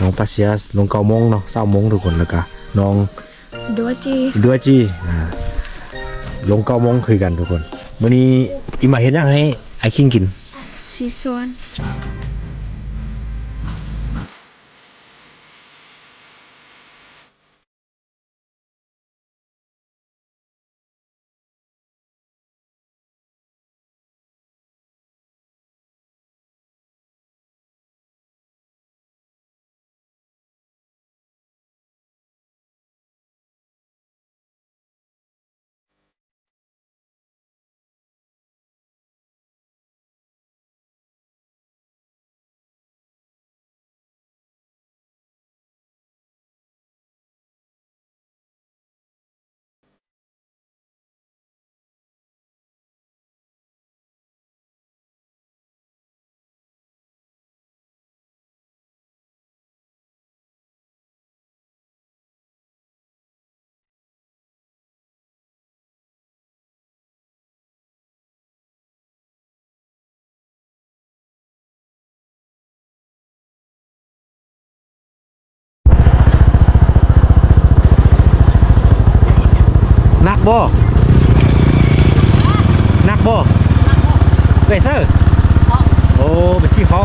น้องปาเซียสลงเก้าโมงเนาะเศร้าโมงทุกคนแล้วก็น้องดัวจีดัวจีอ่าลงเก้าโมงคือกันทุกคนวันนี้อีมาเห็นยังให้ไอ้คิงกินสีส่วน บ่นักบ่เวเซอร์โอ้ไปซี่เขา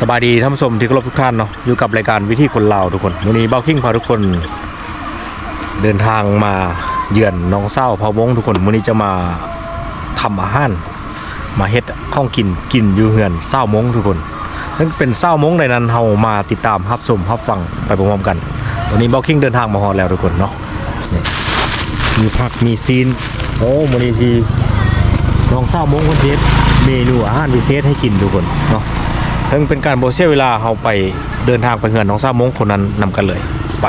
สบายดีท่านผู้ชมที่เคารพทุกท่านเนาะอยู่กับรายการวิธีคนลาวทุกคนวันนี้เบ้าคิงพาทุกคน เดินทางมาเยือนน้องเศร้าเผาวงทุกคนวันนี้จะมาทำอาหาร มาเฮ็ดข้องกินกินอยู่เฮือนเศร้ามงทุกคนนั่นเป็นเศร้ามงในนั้นเฮามาติดตามรับชมรับฟังไปพร้อมๆกันวันนี้บ็อกกิ้งเดินทางมาฮอดแล้วทุกคนเนาะมีผักมีซีนโอ้มื้อนี้สิน้องเศร้ามงคนเฮ็ดเมนูอาหารพิเศษให้กินทุกคนเนาะเพิ่งเป็นการบ่เสียเวลาเฮาไปเดินทางไปเฮือนน้องเศร้ามงคนนั้นนำกันเลยไป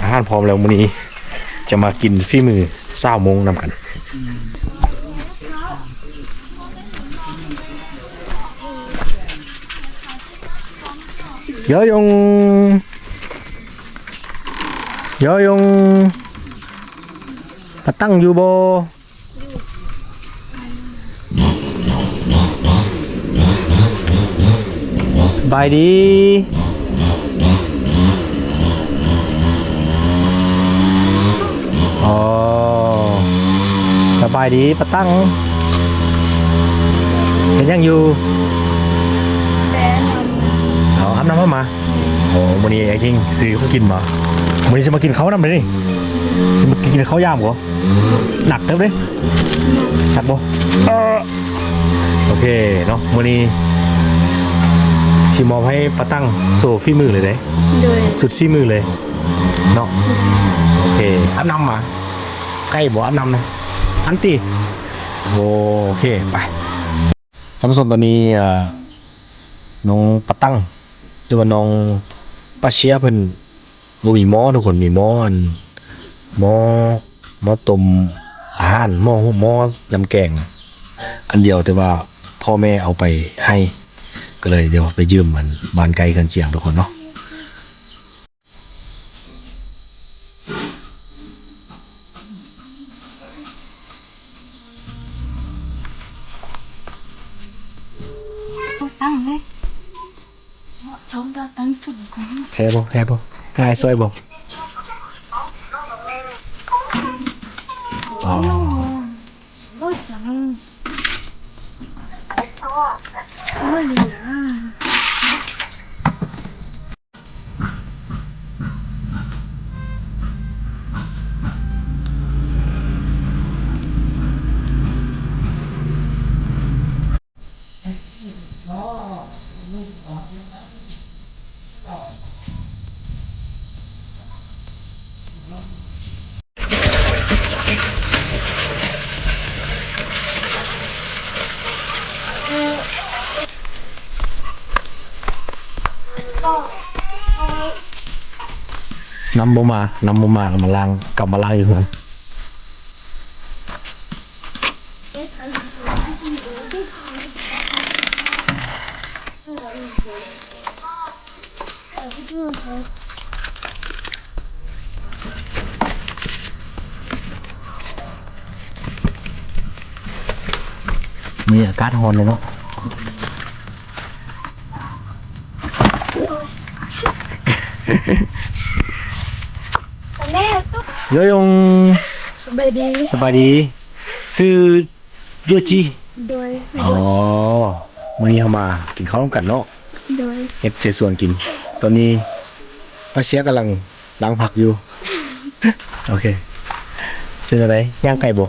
อาหารพร้อมแล้วมื้อนี้จะมากินฝีมือเศร้าโมงนำกันยงยองปะตั้งอยู่บ่ บายดีอ๋อสบายดีปะตั้งเห็นยังอยู่แต่เอาอาบน้ำมามาโอ้วันนี้ไอ้คิงซื้อเขากินมาวันนี้จะมากินเขาวน้ำเลยนี่จะมากินเขาวย่ามเหรอหนักเด้อเลยหนักบ่เออโอเคเนาะวันนี้ ชิมอบให้ปะตั้งโซฟีมือเลยเด้โดยสุดซี่มือเลยเนาะโอเคอันนำมาใกล้บ่อันนำนะอันตีโอเคไปท่านผู้ชมตอนนี้เอ่อน้องปะตั้งหรือว่าน้องปาเชียเพิ่นบ่มีหม้อทุกคนมีหม้ออันหม้อหม้อต้มอาหารหม้อหม้อยำแกง อันเดียวแต่ว่าพ่อแม่เอาไปให้ ก็เลยเดี๋ยวไปยืมมันบานไกลกันเจียงทุกคนเนาะต้องตั้งเลยชมตาตั้งฝุ่นก่อนแพ้บ่แพ้บ่หายซอยบ่อ๋อ โอ้ยจัง โำบ่มาน้ำบ่มาก็มาล้างกลับมาล้างอีกครั้งมีอากาศร้อนเลยเนาะ แม่ ตุ๊กโยยงสบายดีสบายดีซื้อยูจีโดยอ๋อมื่อนี้เขามากินข้าวร่วมกันเนาะโดยเฮ็ดเสส่วนกิน ตอนนี้ป้าเชียกำลังล้างผักอยู่ โอเคเป็นอะไรย่างไก่บ่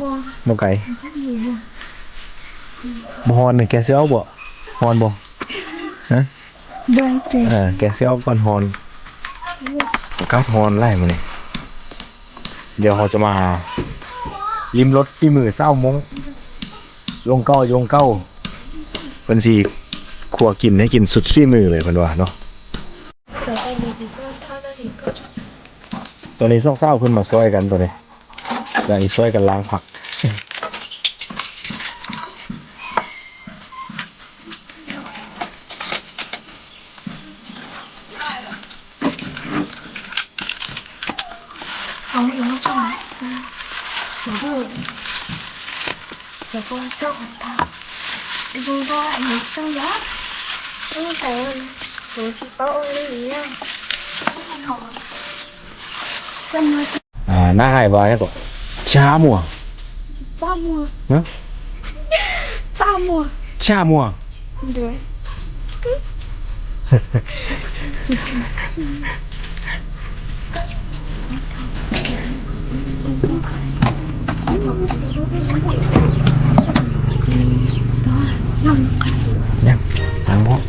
บัวบ่ไก่บ่ฮอนนี่แกสิเอาบ่ฮอนบ่ฮะโดยเตะเออแกสิเอาก่อนฮอนก้าวฮอนไล่มานี่ เดี๋ยวเขาจะมาริมรถที่มือเศร้ามงโยงเก้าโยงเก้าเป็นสีขัวกินให้กินสุดซี่มือเลยเพิ่นว่าเนาะแต่ไอ้นี่ก็ถ้าได้ถึงก็ตัวนี้ซ่องเศร้าขึ้นมาซอยกันตัวนี้แล้วอีกซอยกันล้างผัก เอาอีกแล้วก็เดี๋ยวดูเดี๋ยวก็เจ้าของทางดูว่าไอ้นี่เจ้ายั ตองแต่หนูคิดว่าโอ้ยอย่างเงี้ยจะมาอ่าหลังพวก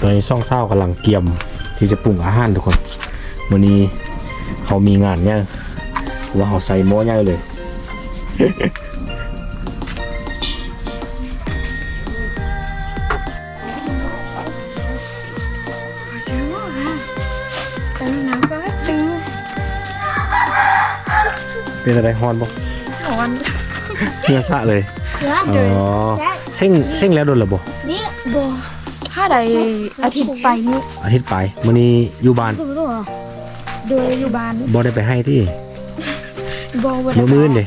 ตอนนี้ซ่องเศร้ากำลังเตรียมที่จะปรุงอาหารทุกคนวันนี้เขามีงานเนี่ยว่าเขาใส่หม้อใหญ่เลย เป็นอะไรฮอนบ่อ่อนเนื้อสะเลย แล้วอ๋เดี๋ยวอเส้งเส้งแล้วโดนระบบนี่บัวถ้าใดอาทิตย์ไปนี่อาทิตย์ไปมื้อนี้อยู่บ้านรู้หรอโดยอยู่บ้านบ่ได้ไปให้ที่บัววันมื้อมื้อนเด้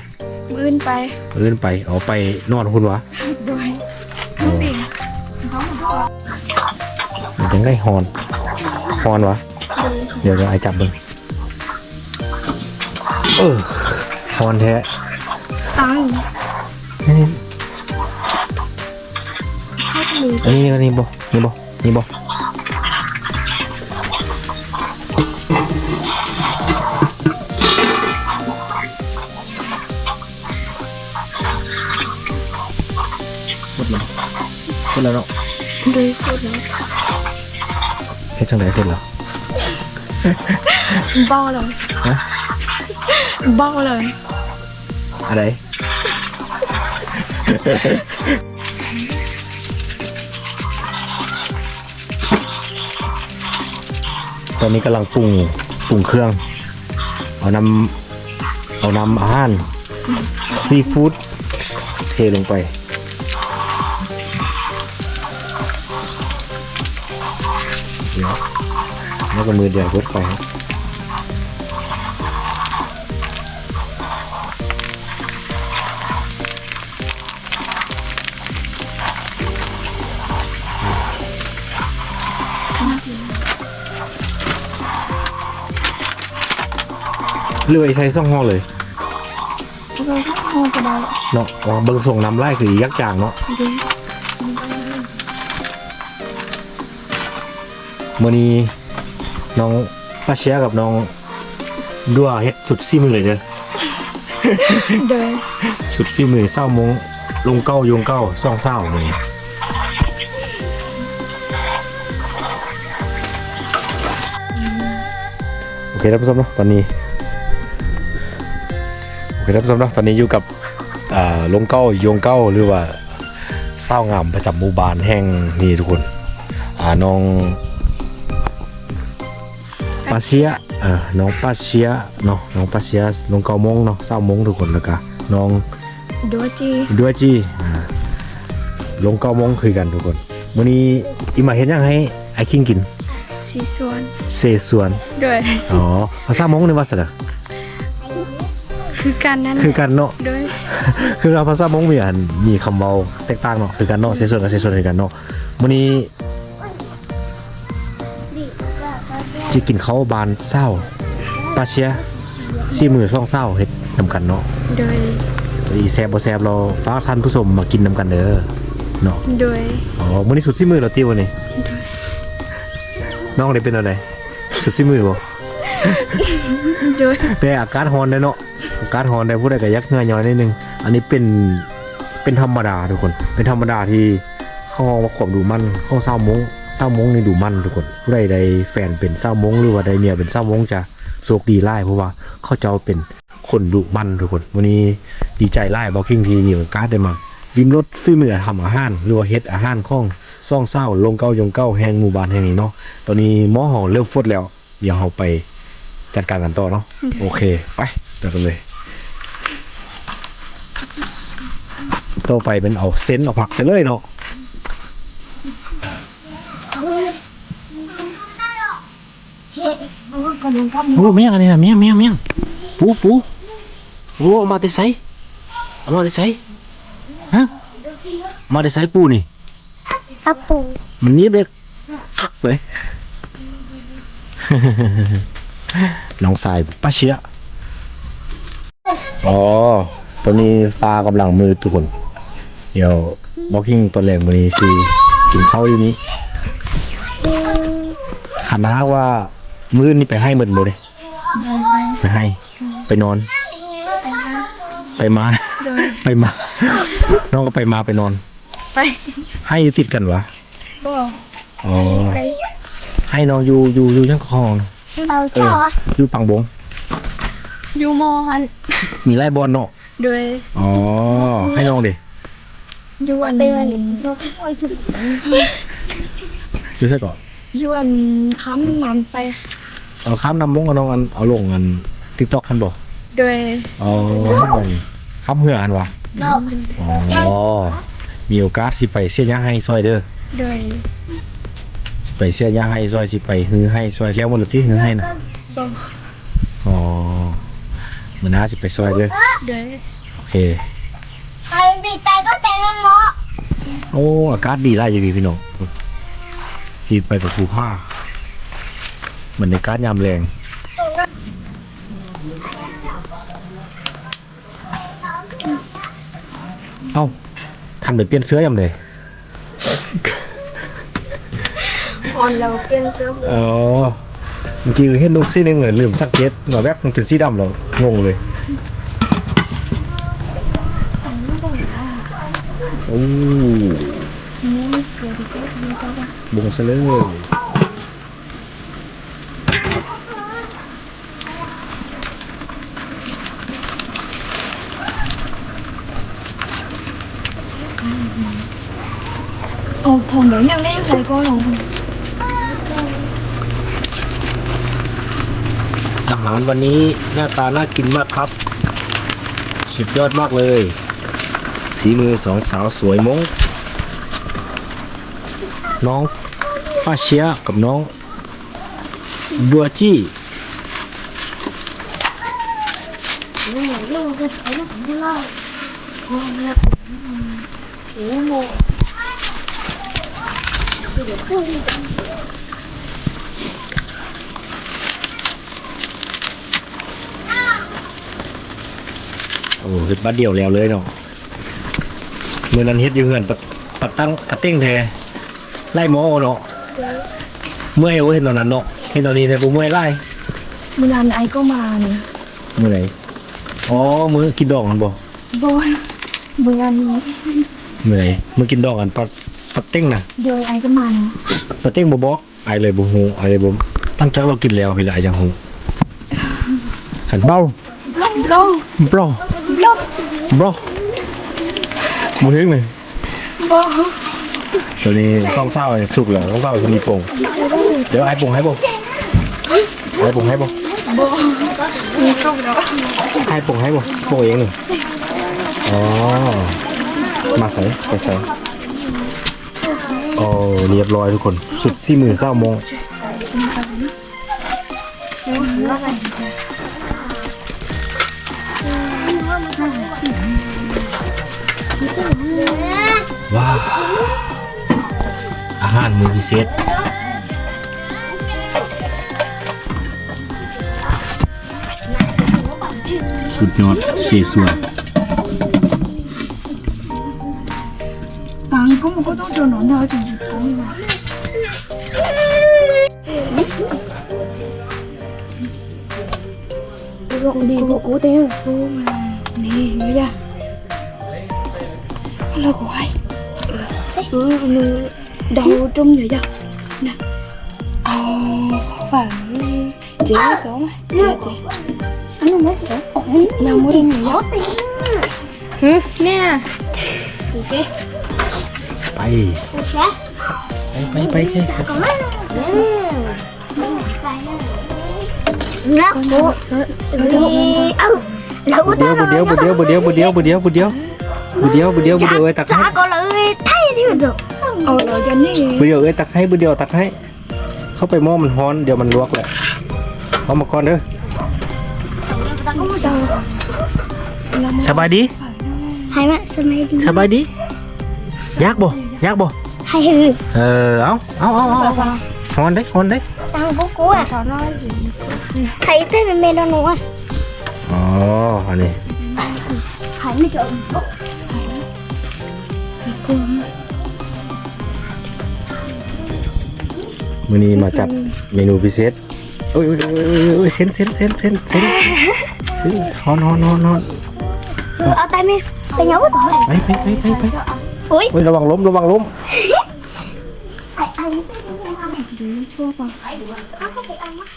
มื้อนไปมื้อนไปเอาไปนอนคุณวะโดยอ๋อมันจังได้ฮอนฮอนวะเดี๋ยวเดี๋ยวไอจับมึงเออ ฮอนแท้ตังนี่ข้าวหมูอันนี้อันนี้บ่นี่บ่นี่บ่สุดแล้วสุดแล้วเนาะโดยพูดแล้วเฮ็ดจังไดสุดแล้วบ้าเลยฮะบ้าเลย อะไร ตอนนี้กำลังปรุงปรุงเครื่อง เอานำเอานำอาหารซีฟู้ดเทลงไปเดี๋ยวแล้วก็มือเดียวรดไปครับ เรือไอ้ไซซ่องห้อเลยเราจะพอจะได้เนาะอ๋อเบิ่งส่งน้ำไล่คือยักษ์จางเนาะดีมื่อนี้น้องป้าเชียกับน้องดัวเฮ็ดสุดซี่มือเลยเด้อโดยสุดซี่มือเศร้ามงลงเก้าโยงเก้าซ่องเศร้ามือนี้โอเคท่านผู้ชมเนาะตอนนี้โอเคท่านผู้ชมเนาะตอนนี้อยู่กับอ่าลงเก้าโยงเก้าหรือว่าเศร้างามประจำหมู่บ้านแห่งนี้ทุกคนอ่าน้องปาเซียเออน้องปาเซียเนาะน้องปาเซียน้องเกามงเนาะเศร้ามงทุกคนแล้วก็น้องดัวจีด้วยจีอ่าลงเกามงคือกันทุกคนมื้อนี้อีมาเฮ็ดหยังให้ไอ้คิงกินสีส่วนเสส่วนด้วยอ๋อภาษามงในว่าซะนะ คือการนั้นคือกันเนาะด้วยคือเราภาษามงมีอันมีคำเว้าแตกต่างเนาะคือกันเนาะเสส่วนกับเสส่วนคือกันเนาะมื้อนี้จะกินข้าวบานเศร้าปลาเชียซี่มือซ่องเศร้าเฮ็ดนำกันเนาะด้วยอีแซบบ่แซบเราฝากท่านผู้ชมมากินนำกันเด้อเนาะด้วยอ๋อมื้อนี้สุดซี่มือเราติววันนี้น้องได้เป็นอะไรสุดซี่มือบ่ด้วยแต่อากาศร้อนได้เนาะอา กาศร้อนได้ผู้ใดก็ยักเหงื่อย้อยนิดนึง อันนี้เป็นเป็นธรรมดาทุกคน เป็นธรรมดาที่เขามองว่าความดูมั่นเขาเศร้ามงเศร้ามงนี่ดูมั่นทุกคนผู้ใดใดแฟนเป็นเศร้ามงหรือว่าใดเมียเป็นเศร้ามงจะโชคดีไล่เพราะว่าเขาจะเอาเป็นคนดุมั่นทุกคน วันนี้ดีใจไล่บอกคิงทีมีโอกาสได้มาริมรถซื้อมือทำอาหารหรือว่าเฮ็ดอาหารของซ่องเศร้าลงเก้ายงเก้าแห่งหมู่บ้านแห่งนี้เนาะตอนนี้หมอหอเริ่มฟดแล้ว เดี๋ยวเราไปจัดการกันต่อเนาะโอเค ไปเดี๋ยวกันเลย ต่อไปเป็นเอาเส้นเอาผักไปเลยเนาะโอ้เมียงอันนี้นะเมียงเมียงเมียงปูปูโอ้เอามาแต่ไสเอามาแต่ไสฮะมาแต่ไสปูนี่อาปูมันนี้เด็กคักเลยน้องสายป้าเชียอ๋อตอนนี้ฟ้ากำลังมือทุกคน เดี๋ยวบอกกิ้งตัวแรงมือนี้สิกินข้าวอยู่นี้ขันนะว่ามือนี่ไปให้หมดเลยไปให้ ไปนอน ไปมาด้วยไปมา น้องก็ไปมาไปนอน ไป ให้ติดกันวะบอกอ๋อไปให้น้องอยู่อยู่อยู่ยังคลองเราเอออยู่ปังบงอยู่มอหันมีไล่บอลเนาะด้วยอ๋อ ให้น้องดิอ ยู่อันอยู่ใช่ก่อนอยู่อันค้ำมันไป เอาข้ามนำบงกับน้องอันเอาลงอันทิกตอกทันบ่ด้วยอ๋อข้ามเหืออันวะอ๋อมีโอกาสสิไปเสียย่างให้ซอยเด้อด้วยสิไปเสียย่างให้ซอยสิไปฮือให้ซอยแล้วหมดเลยที่ฮือให้น่ะบอกอ๋อมื้อหน้าสิไปซอยเด้อด้วยโอเค ใครบีบแต่ก็แต่งเงาะโอ้อากาศดีได้อยู่ดีพี่น้องพี่ไปกับภูผ้าเหมือนในการยามแรงเอ้าทันไปเปลี่ยนเสื้อยามเลยอ่อนเราเปลี่ยนเสื้อผ้าอ๋อเมื่อกี้เห็นลูกซี่หนึงเลยลืมสังเกตหน่อยแวบมันเป็นสีดำเหรางงเลย อ้บงซะเลยโอ้ผมเดี๋ยวยังได้ใส่ก็ลงอาหารวันนี้หน้าตาน่ากินมากครับ สุดยอดมากเลย สีมือสองสาวสวยมง น้องป้าเชียกับน้อง บัวจี้โอ้เฮ็ดบ้านเดียวแล้วเลยเนาะ เมื่อนั้นเฮ็ดอยู่เฮือนปัดปัดตั้งปัดเต้งแทไล่หมอเนาะเมื่อยโอ้เห็นตอนนั้นเนาะเห็นตอนนี้แต่ผมเมื่อยไล่มือนานไอก็มาเนี่ยมื้อไหนอ๋อมื้อกินดอกกันบ่บอยเบื่อนี้มื้อไหนมื้อกินดอกกันปัดปัดเต้งน่ะโดยไอก็มานะปัดเต้งบ่บอกไอายเลยบ่ฮู้ไอายเลยบ่ตั้งใจเรากินแล้วพี่ละไอายจังฮู้ขันเบ้าลงลงบรอลงบรอ บ่ถึงเลยบอตัวนี้ต้องเศร้าสุกเหลืองต้องเศร้ามีโป่งเดี๋ยวไอ้โป่งให้โป่งไอ้โป่งให้โป่งมีสุกแล้วไอ้โป่งให้โป่งโป่งเองหนึ่งอ๋อมาใส่ใส่ใส่โอ้เรียบร้อยทุกคน สุดสี่หมื่นเศร้าโมง ว้าอาหารมือพิเศษสุดยอดเสียสวยตังก็มันก็ต้องจนหนอนดาจนจุดท้งมาลองดีพวกกูเต้โนี่เยอ là của ai? Ừ, đầu trung giờ dao nè. Ờ phải. Chị nói cậu mà. Chị là chị anh nói sợ nào mua đi nhỏ hừ nè. Ok bay. Bay bay bay bay Lẩu bù điếu bù điếu bù điếu bù điếu bù điếu bù điếu bù điếu. บุเดียวบุเดียวบุเดียวบุเดียวเอ้ยตักให้ Chả có lũ thấy thì được ờ rồi cho nè บุเดียวเอ้ยตักให้บุเดียวตักให้ เข้าไปหม้อมันฮ้อนเดี๋ยวมันลวกแหละเอามาก่อนเด้อ Ta có một đầu สบายดี Hai mắt sao mày đi สบายดี ยากบ่ ยากบ่ Hai hư เออ เอาเอาเอาเอาเอาฮ้อนเด้ฮ้อนเด้ Tăng bố cú à sao nói gì Thấy thế mày mê đâu nữa อ๋ออันนี้ Thấy mày trộm มื้อนี้มาจัดเมนูพิเศษโอ้ยโอ้ยโอ้ยโอ้ยโอ้ยเส้นเส้นเส้นเส้นเส้นเส้นฮ้อนฮ้อนฮ้อนฮ้อน Ừ, ở tay mày Tay nhấu rồi ไปไปไปไปไป Ui เฮ้ยระวังล้มระวังล้ม Ai ai chua còn Có có thể ăn á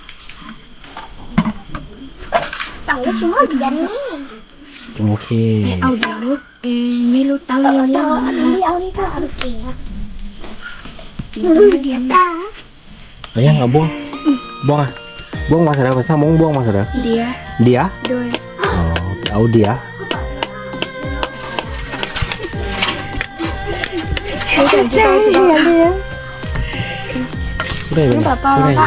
Tổng cái chú hết dành โอเค ao điều nước Ê, mấy lúc tao Tao lên đi nhá đi đâu đi tao được tiền Ừ, đẹp ta Ayah nggak buang. Bohong ah. Buang mas ada pesan, Mau buang mas ada. Dia. Dia? Doi. Oh, dia. Udah ya, Papa. Udah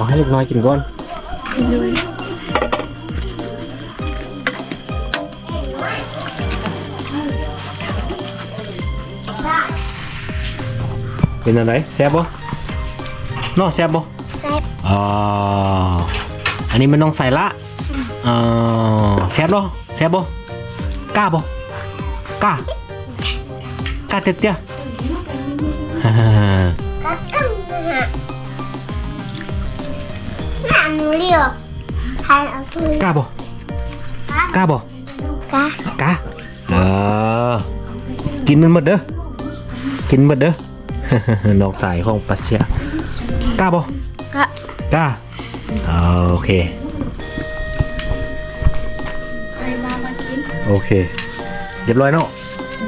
Oh, help nói chuyện hấp dẫn เอาให้ลูกน้อยกินก่อน đôi เป็นอะไรแซ่บบ่น้องแซ่บบ่ Đẹp อ๋ออันนี้มันน้องใส่ละอ๋อแซ่บบ่แซ่บบ่กล้าบ่กล้ากล้าเตี้ยเตี้ยฮ่าฮ่าฮ่า Cá cưng hả Làm liều Hai ở tôi กล้าบ่กล้าบ่ Cá กาเออกินมันหมดเด้อกินหมดเด้อ นอกสายของปัสเชียกล้าบ่ Cá กล้าอ่าโอเค Hai ba ba chín โอเคเรียบร้อยเนาะ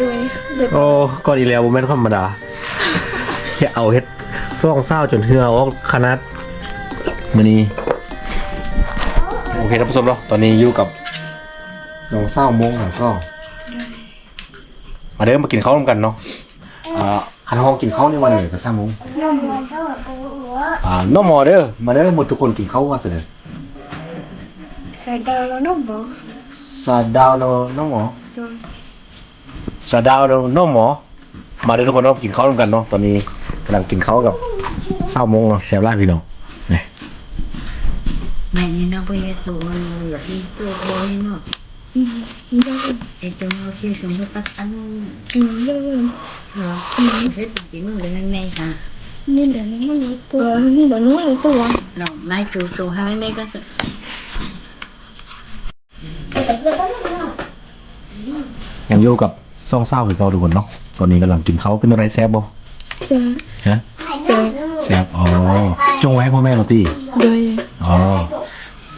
Đôi Đôi โอ้ก่อนอีแล้วบ่แม่นธรรมดาแค่เอาเฮ็ดซ่องเศร้าจนเหือออกขนาดมื้อนี้โอเคท่านผู้ชมเนาะตอนนี้อยู่กับน้องเศร้าโมงหาซ่องมาเด้อมากินข้าวร่วมกันเนาะอ่า คันห้องกินข้าวในวันนี้ก็3โมงอ่าน้องหมอเด้อมาเด้อหมดทุกคนกินข้าวว่าเสร็จ Sài đầu là nó bỏ ซาดาวโนน้องหมอ Đôi ซาดาวโนน้องหมอ มาเด้อทุกคนเนาะกินข้าวร่วมกันเนาะตอนนี้กำลังกินข้าวกับเศร้าโมงเนาะแซ่บร้านพี่น้องนี่ Mày nhìn nó bây giờ tụi mình là đi tụi bôi nó Đôi để cho nó chia xuống nó tắt ăn เอ้จงเอาชื่อสมมติปักอันเหรอเช็ดตีมือเลยแม่ค่ะนี่เดี๋ยวนี้มันตัวนี่เดี๋ยวนู้นเลยตัวเราไม่จูจูให้แม่ก็สุดยังโยกับซ่องเศร้าคือเราดูคนเนาะตอนนี้กำลังกินเขาเป็นอะไรแซ่บบ่ฮะแซ่บอ๋อจงไว้พ่อแม่เราตีโดยอ๋อ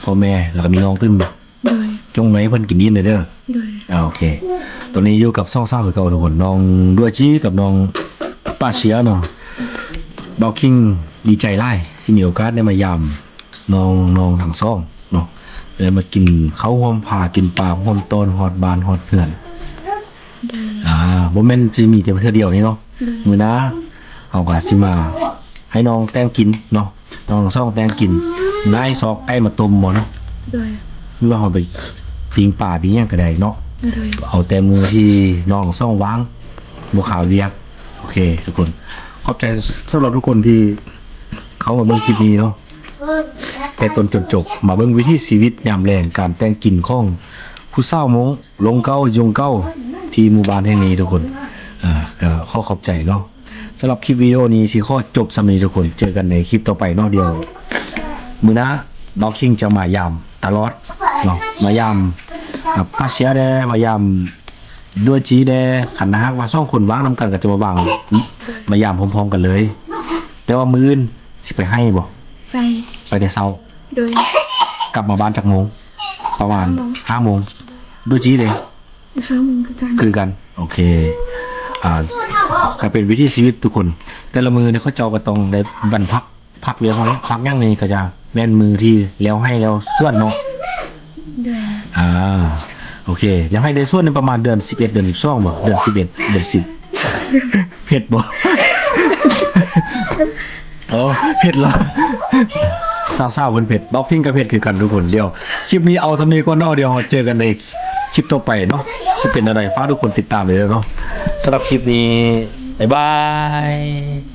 พ่อแม่แล้วก็มีน้องตึ้มบ่โดย จงไหมเพิ่นกินดินเลยเด้อโดยอ่าโอเคตัวนี้อยู่กับซ่องซ่าคือเก่าทุกคนน้องด้วยจี้กับน้องป้าเชียเนาะบอคิงดีใจไล่ที่มีโอกาสได้มายามน้องน้องทางซ่องเนาะได้มากินข้าวหอมผ่ากินปลาหอมต้นฮอดบานฮอดเพื่อน อ่าบ่แม่นสิมีแต่เทื่อเดียวนี่เนาะมื้อหนะเขาก็สิมา ให้น้องแต้งกินเนาะน้องซ่องแต้งกินนายซอกไก่มาต้มบ่เนาะโดยหรือว่าเขาไป ปิงป่าปิงหยังก็ได้เนาะโดยเอาแต่มือที่น้องซ่องวางบัวขาวเรียก โอเค ทุกคน ขอบใจสำหรับทุกคนที่เขามาเบิ่งคลิปนี้เนาะแต่ต้นจนจบมาเบิ่งวิถีชีวิตยามแรงการแต่งกินของ ผู้เศร้ามงลงเก้ายงเก้าที่หมู่บ้านแห่งนี้ทุกคนอ่าก็ขอขอบใจเนาะสำหรับคลิปวิดีโอนี้สิขอจบสำนี้ทุกคนเจอกันในคลิปต่อไปเนาะเดียว มือหนะน้องคิงจะมายามตลอด เนาะมายามกับป้าเชียแดมายามด้วยจีแดขันนะฮะว่าสองคนว่างน้ำกันก็จะมาบางมายามพร้อมๆกันเลย แต่ว่ามืออื่นสิไปให้บ่ไปไปแต่เช้าโดยกลับมาบ้านจากโมงประมาณห้าโมงด้วยจีเลยห้าโมงคือกันคือกัน โอเค อ่าก็เป็นวิถีชีวิตทุกคน แต่ละมือเนี่ยเขาเจ้าก็ต้องได้บรรพักพักเลี้ยงไว้พักย่างนี้ก็จะแม่นมือที่แล้วให้แล้วส่วนเนาะ โดยอ่าโอเคเดี๋ยวให้ได้ส่วนในประมาณเดือน11เอ็ดเดือน12บ่เดือน11เอ็ดเดือน10เผ็ดบ่โอ้เผ็ดเหรอซาซาๆเพิ่นเผ็ดบ็อกพิงกับเผ็ดคือกันทุกคนเดียวคลิปนี้เอาท่านี้ก่อนเนาะเดียวเราเจอกันในคลิปต่อไปเนาะจะเป็นอะไรฟ้าทุกคนติดตามเลยเนาะสำหรับคลิปนี้บ๊ายบาย